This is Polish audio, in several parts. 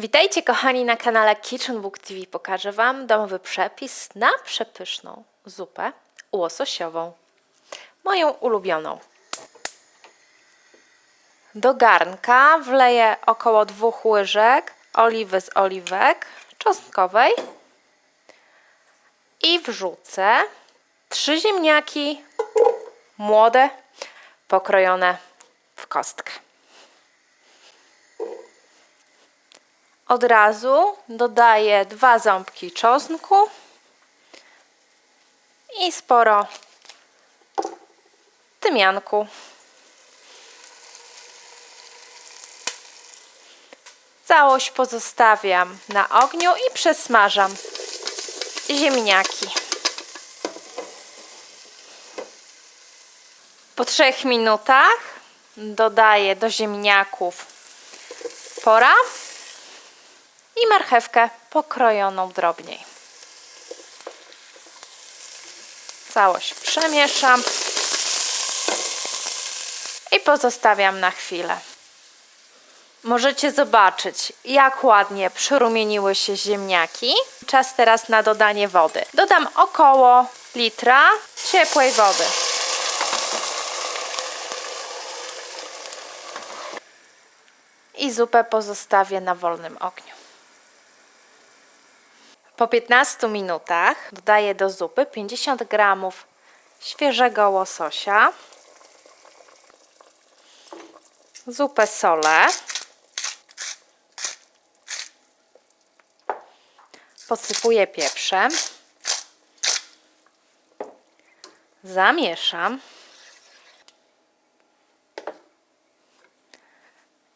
Witajcie kochani na kanale Kitchen Book TV. Pokażę Wam domowy przepis na przepyszną zupę łososiową. Moją ulubioną. Do garnka wleję około dwóch łyżek oliwy z oliwek czosnkowej i wrzucę trzy ziemniaki młode, pokrojone w kostkę. Od razu dodaję dwa ząbki czosnku i sporo tymianku. Całość pozostawiam na ogniu i przesmażam ziemniaki. Po trzech minutach dodaję do ziemniaków pora i marchewkę pokrojoną drobniej. Całość przemieszam i pozostawiam na chwilę. Możecie zobaczyć, jak ładnie przyrumieniły się ziemniaki. Czas teraz na dodanie wody. Dodam około litra ciepłej wody. I zupę pozostawię na wolnym ogniu. Po 15 minutach dodaję do zupy 50 g świeżego łososia, zupę solę, posypuję pieprzem, zamieszam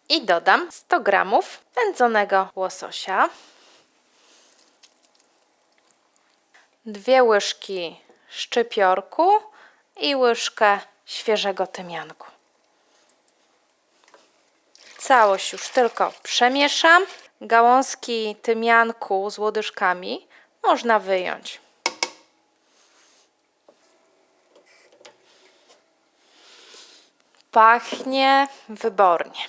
i dodam 100 g wędzonego łososia. Dwie łyżki szczypiorku i łyżkę świeżego tymianku. Całość już tylko przemieszam. Gałązki tymianku z łodyżkami można wyjąć. Pachnie wybornie.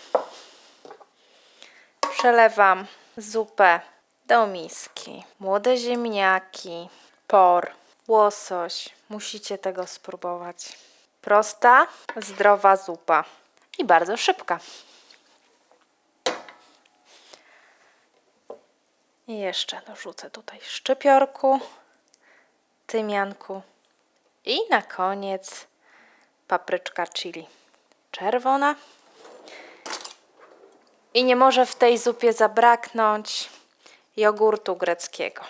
Przelewam zupę do miski. Młode ziemniaki, por, łosoś. Musicie tego spróbować. Prosta, zdrowa zupa i bardzo szybka. I jeszcze dorzucę tutaj szczypiorku, tymianku i na koniec papryczka chili czerwona. I nie może w tej zupie zabraknąć jogurtu greckiego.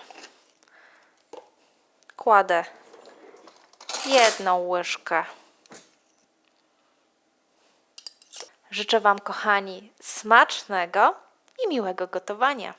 Kładę jedną łyżkę. Życzę Wam, kochani, smacznego i miłego gotowania.